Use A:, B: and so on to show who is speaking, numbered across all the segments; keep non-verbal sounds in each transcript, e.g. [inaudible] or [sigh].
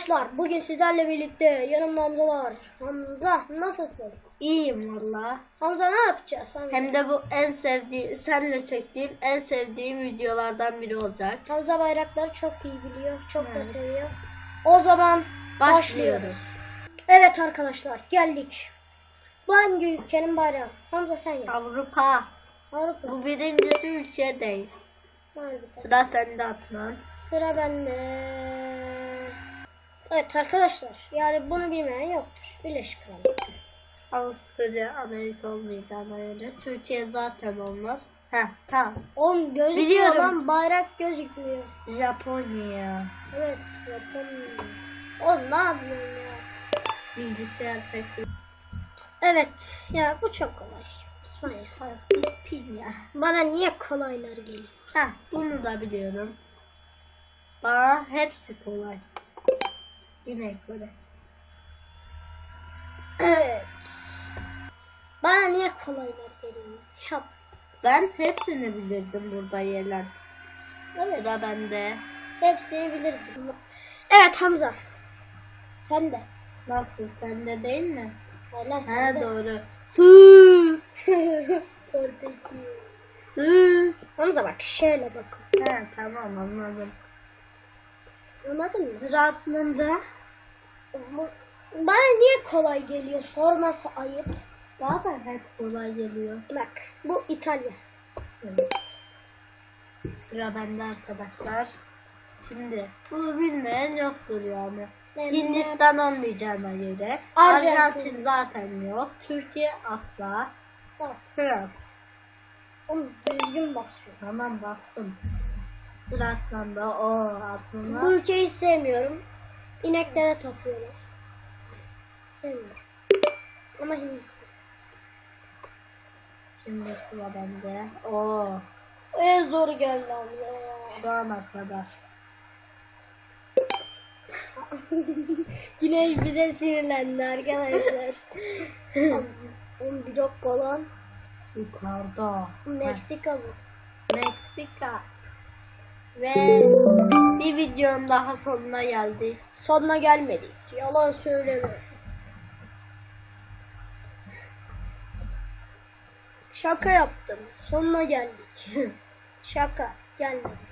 A: arkadaşlar bugün sizlerle birlikte yanımda Hamza var. Hamza nasılsın?
B: İyiyim valla.
A: Hamza ne yapacağız? Hamza,
B: Hem de bu en sevdiğim, senle çektiğim en sevdiğim videolardan biri olacak.
A: Hamza bayrakları çok iyi biliyor. Çok da
B: Evet.
A: seviyor. O zaman başlıyoruz.
B: Başlıyoruz.
A: Evet arkadaşlar geldik. Bu hangi ülkenin bayrağı? Hamza sen yap.
B: Avrupa.
A: Avrupa.
B: Bu birincisi ülke değil.
A: Harbiden.
B: Sıra sende Adnan.
A: Sıra bende. Evet arkadaşlar yani bunu bilmeyen yoktur. Birleşik Krallık.
B: Avusturya, Amerika olmayacağına göre. Türkiye zaten olmaz. Heh tamam.
A: Oğlum gözükmüyor
B: Biliyorum.
A: lan bayrak gözükmüyor.
B: Japonya.
A: Evet Japonya. Oğlum ne yapıyorsun ya?
B: Bilgisayar teknik.
A: Evet ya bu çok kolay. İspanya.
B: İspanya.
A: Bana niye kolaylar geliyor?
B: Heh bunu da biliyorum. Bana hepsi kolay. Yine kolay.
A: Evet. Bana niye kolaylar geliyor? Yap.
B: Ben hepsini bilirdim burada gelen.
A: Evet.
B: Sıra bende.
A: Hepsini bilirdim. Evet Hamza. Sen de.
B: Nasıl sende değil mi?
A: Valla
B: Ha
A: sen de.
B: doğru. Su. [laughs]
A: Portekiz.
B: Su.
A: Hamza bak şöyle bakın.
B: Ha tamam anladım.
A: Anladın mı?
B: Sıra aklında.
A: Bana niye kolay geliyor? Sorması ayıp.
B: Zaten hep kolay geliyor.
A: Bak bu İtalya.
B: Evet. Sıra bende arkadaşlar. Şimdi bu bilmeyen yoktur yani.
A: Ben-
B: Hindistan olmayacağına göre.
A: Arjantin.
B: Arjantin zaten yok. Türkiye asla.
A: Bas.
B: Frans.
A: Oğlum düzgün basıyor.
B: Tamam bastım. Sıra aklında o aklına.
A: Bu ülkeyi sevmiyorum. İneklere tapıyorlar. Sevmiyorum. Ama Hindistan.
B: Şimdi sıra bende. O
A: En zoru geldi abi.
B: şu ana kadar. [laughs]
A: Güneş bize sinirlendi arkadaşlar. [laughs] Oğlum bir dakika lan.
B: Yukarıda.
A: Meksika bu.
B: Meksika. Ve bir videonun daha sonuna geldi.
A: Sonuna gelmedik. Yalan söyleme. Şaka yaptım. Sonuna geldik. [laughs] Şaka. Gelmedik.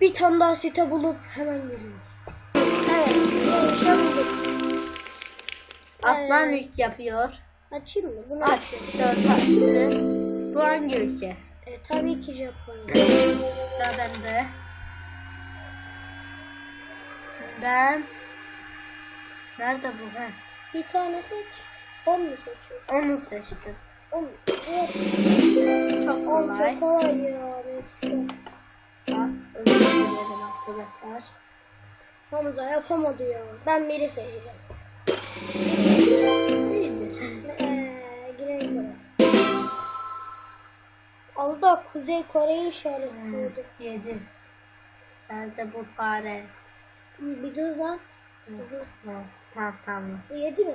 A: Bir tane daha site bulup hemen geliyoruz. Evet. Gençler bulduk.
B: Atlan
A: Evet.
B: ilk yapıyor.
A: Açayım mı? Bunu
B: Aç. Dört açtı. Bu hangi ülke?
A: E, tabii ki Japonya.
B: Sıra bende. Ben Nerede bu? Heh,
A: Bir tane seç. On mu seçiyorsun?
B: Onu seçtim.
A: On. Evet.
B: Çok kolay.
A: çok kolay ya. Meksika.
B: Bak, özür dilerim arkadaşlar.
A: Hamza yapamadı ya. Ben biri seçeceğim. Kuzey Kore'yi işaretliyordu.
B: Yedi. Nerede bu fare?
A: Bir dur lan.
B: Tamam tamam.
A: Bu yedi mi?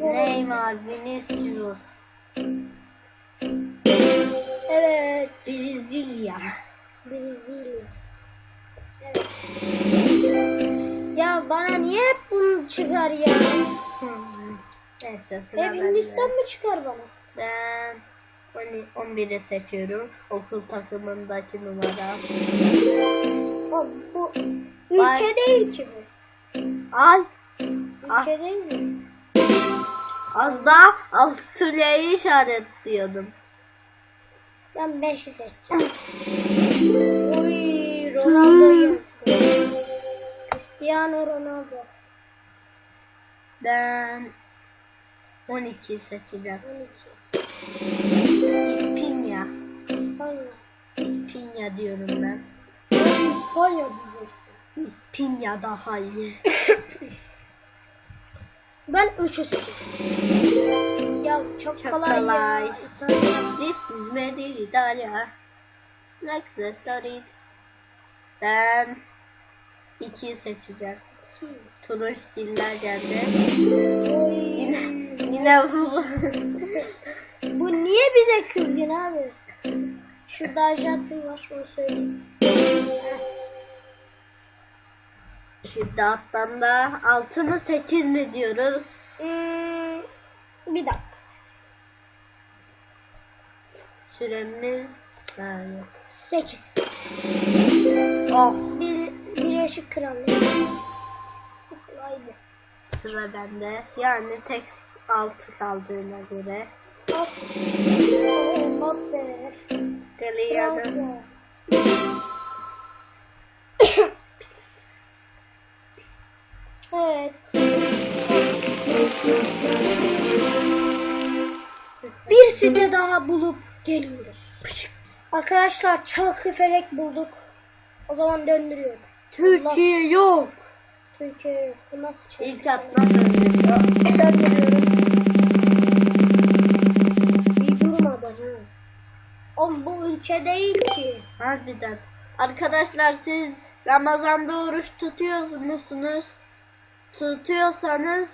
B: Neymar, Vinicius,
A: Evet.
B: Brezilya.
A: Brezilya. Evet. Ya bana niye hep bunu çıkar ya?
B: Hmm. Neyse sıra
A: Hep. Hindistan mı çıkar bana?
B: Ben 11'i seçiyorum. Okul takımındaki numara.
A: O, bu ülke değil ki bu.
B: Al. Ah.
A: Ülke değil mi?
B: Az daha Avusturya'yı işaretliyordum.
A: Ben 5'i seçeceğim. Oy Ronaldo'yu. Cristiano Ronaldo.
B: Ben 12'yi seçeceğim.
A: 12.
B: İspanya.
A: İspanya.
B: İspanya diyorum ben.
A: Sen İspanya diyeceksin.
B: İspanya daha iyi. [laughs]
A: Ben 3'ü seçeceğim. Ya çok,
B: Çok
A: kolay,
B: kolay.
A: ya. İtalya.
B: This is Medellin, İtalya. Next, start it. Ben 2'yi seçeceğim. Turunç diller geldi. Yine, yine bu.
A: Bu niye bize kızgın abi? Şurada Arjantin var onu söyleyeyim.
B: Şimdi alttan da 6 mı 8 mi diyoruz?
A: Hmm, bir dakika.
B: Süremiz yok.
A: 8.
B: Oh
A: Bir, Birleşik Krallık. Kolaydı.
B: sıra bende. Yani tek 6 kaldığına göre.
A: Evet. Bir site daha bulup geliyoruz. Arkadaşlar çarkıfelek bulduk. O zaman döndürüyorum.
B: Türkiye yok.
A: Türkiye yok. Bu nasıl çarkıfelek?
B: İlk atlan döndürüyor.
A: Döndürüyorum. Oğlum bu ülke değil ki.
B: Harbiden. Arkadaşlar siz Ramazan'da oruç tutuyor musunuz? Tutuyorsanız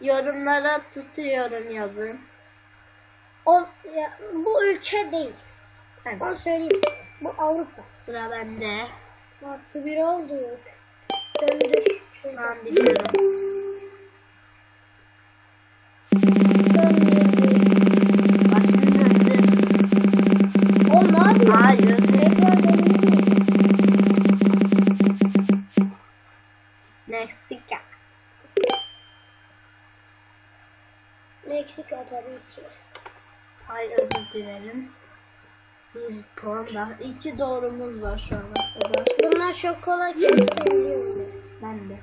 B: yorumlara tutuyorum yazın.
A: O, ya, bu ülke değil.
B: Evet.
A: Onu söyleyeyim size. Bu Avrupa.
B: Sıra bende.
A: Artı bir olduk. Döndür. Şurada.
B: Tamam biliyorum. Daha. İki doğrumuz var şu kadar.
A: Bunlar çok kolay kimse biliyor.
B: Ben de.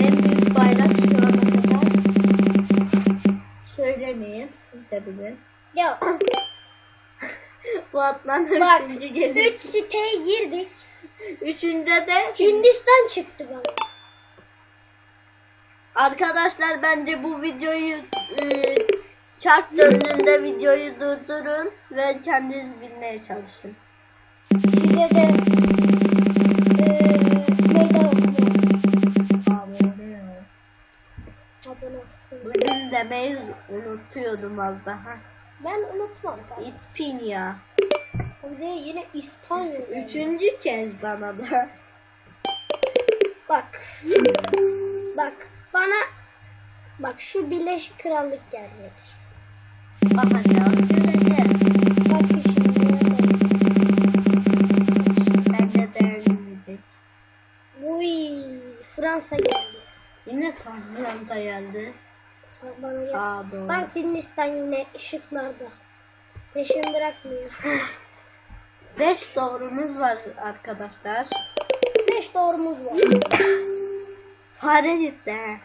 B: En büyük bayrak şu ana kadar. Söylemeyeyim. Siz de bilin.
A: Ya [laughs]
B: Bu atlan üçüncü
A: üç
B: gelir.
A: siteye girdik.
B: Üçünde de
A: Hindistan çıktı bana.
B: Arkadaşlar bence bu videoyu e, çark döndüğünde videoyu durdurun ve kendiniz bilmeye çalışın.
A: Size de eee meydan olun.
B: Bugün demeyi unutuyordum az daha.
A: Ben unutmam. kanka.
B: İspanya.
A: Hamza'ya yine İspanya.
B: Üçüncü kez bana da.
A: Bak. Bak bana bak şu Birleşik Krallık gelecek.
B: Bakacağız, göreceğiz.
A: Bak şimdi.
B: Bence beğenmeyecek.
A: Uy, Fransa geldi.
B: Yine Fransa geldi.
A: Bana gel.
B: Aa doğru.
A: Bak Hindistan yine ışıklarda. Peşin bırakmıyor. [laughs]
B: Beş doğrumuz var arkadaşlar.
A: Beş doğrumuz var.
B: Fare gitti. he.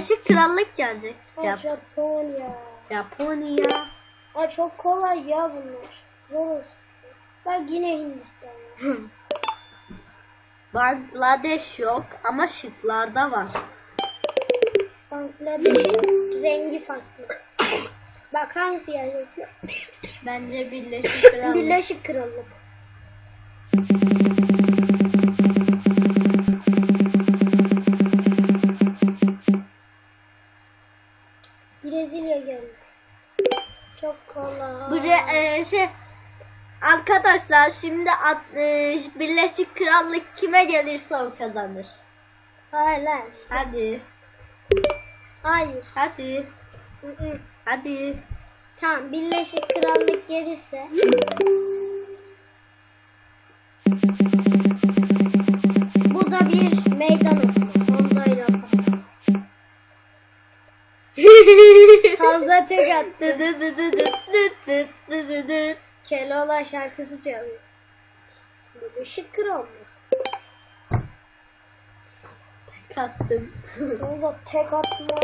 B: Birleşik Krallık gelecek. Jap-
A: Japonya.
B: Japonya.
A: Ay çok kolay ya bunlar. Zor olsun. Bak yine Hindistan. [laughs]
B: Bangladeş yok ama şıklarda var.
A: Bangladeş'in rengi farklı. [coughs] Bak hangisi gelecek?
B: Bence Birleşik Krallık.
A: Birleşik Krallık.
B: Arkadaşlar şimdi at- e, Birleşik Krallık kime gelirse o kazanır.
A: Hayır.
B: Hadi.
A: Hayır.
B: Hadi.
A: Hı hı.
B: Hadi.
A: Tamam Birleşik Krallık gelirse bu da bir meydan okuma. Hamza ile Hamza tek attı. Keloğlan şarkısı çalıyor. Bu ışık
B: kral
A: mı? Tek attım. [laughs] Burada tek atma.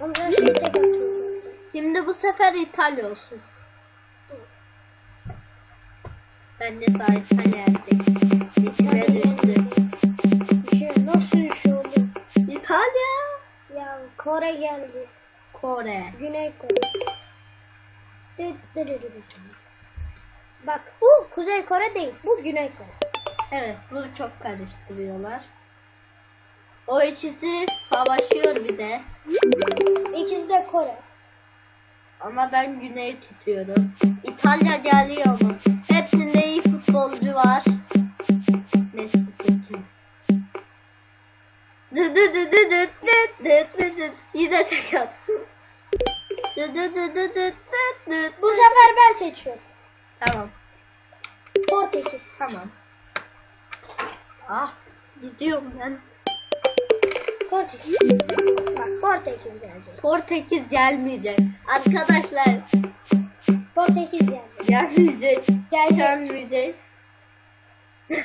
A: Ama her şey tek atıyor.
B: Şimdi bu sefer İtalya olsun. Ben de sağ İtalya erkek. İçime düştü.
A: Şey nasıl iş oldu?
B: İtalya.
A: Ya Kore geldi.
B: Kore.
A: Güney Kore. Dıt dıt dıt dıt. Bak bu Kuzey Kore değil. Bu Güney Kore.
B: Evet bu çok karıştırıyorlar. O ikisi savaşıyor bir de.
A: İkisi de Kore.
B: Ama ben Güney'i tutuyorum. İtalya geliyor mu? Hepsinde iyi futbolcu var. Messi kötü. Dı dı dı dı dı dı dı dı dı. Yine tek attım. Dı dı dı dı dı dı dı.
A: Bu sefer ben seçiyorum.
B: Tamam.
A: Portekiz.
B: Tamam. Ah gidiyorum ben.
A: Portekiz. Bak Portekiz gelecek.
B: Portekiz gelmeyecek. Arkadaşlar
A: Portekiz gelecek.
B: gelmeyecek.
A: Gelecek.
B: Gelmeyecek. [laughs]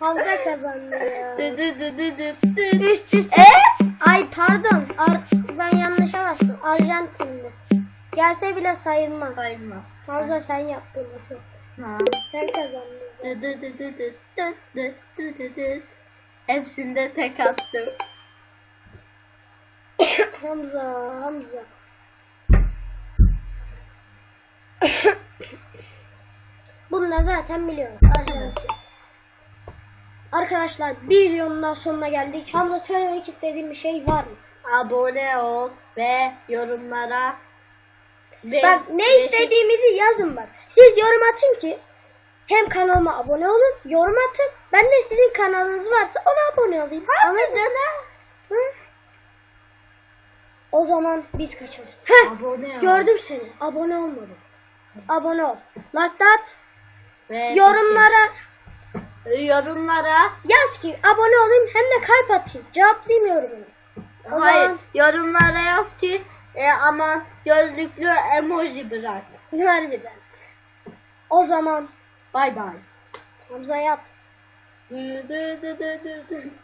A: Hamza kazandı ya. [laughs]
B: Dı dı dı dı dı dı.
A: Üst üste.
B: E?
A: Ay pardon. Ar ben yanlışa bastım. Arjantinli. Gelse bile sayılmaz.
B: Sayılmaz.
A: Hamza sen yaptın.
B: Ha.
A: Sen kazandın.
B: Dı dı dı dı dı dı dı dı dı dı. Hepsinde tek attım.
A: Hamza, Hamza. Bunu da zaten biliyoruz. Arkadaşlar bir videonun sonuna geldik. Hamza söylemek istediğim bir şey var mı?
B: Abone ol ve yorumlara ve
A: Bak ne
B: Beşik-
A: istediğimizi yazın bak. Siz yorum atın ki hem kanalıma abone olun, yorum atın. Ben de sizin kanalınız varsa ona abone olayım. Anladın mı? O zaman biz kaçarız. Heh,
B: Abone ol.
A: gördüm seni. Abone olmadın. Abone ol. Like at.
B: Ve
A: Yorumlara
B: yorumlara
A: yaz ki abone olayım hem de kalp atayım. Cevaplayayım yorumunu. O
B: hayır
A: zaman
B: yorumlara yaz ki e, aman gözlüklü emoji bırak.
A: harbiden. O zaman
B: Bay bay.
A: Hamza yap.
B: Dı dı dı dı dı.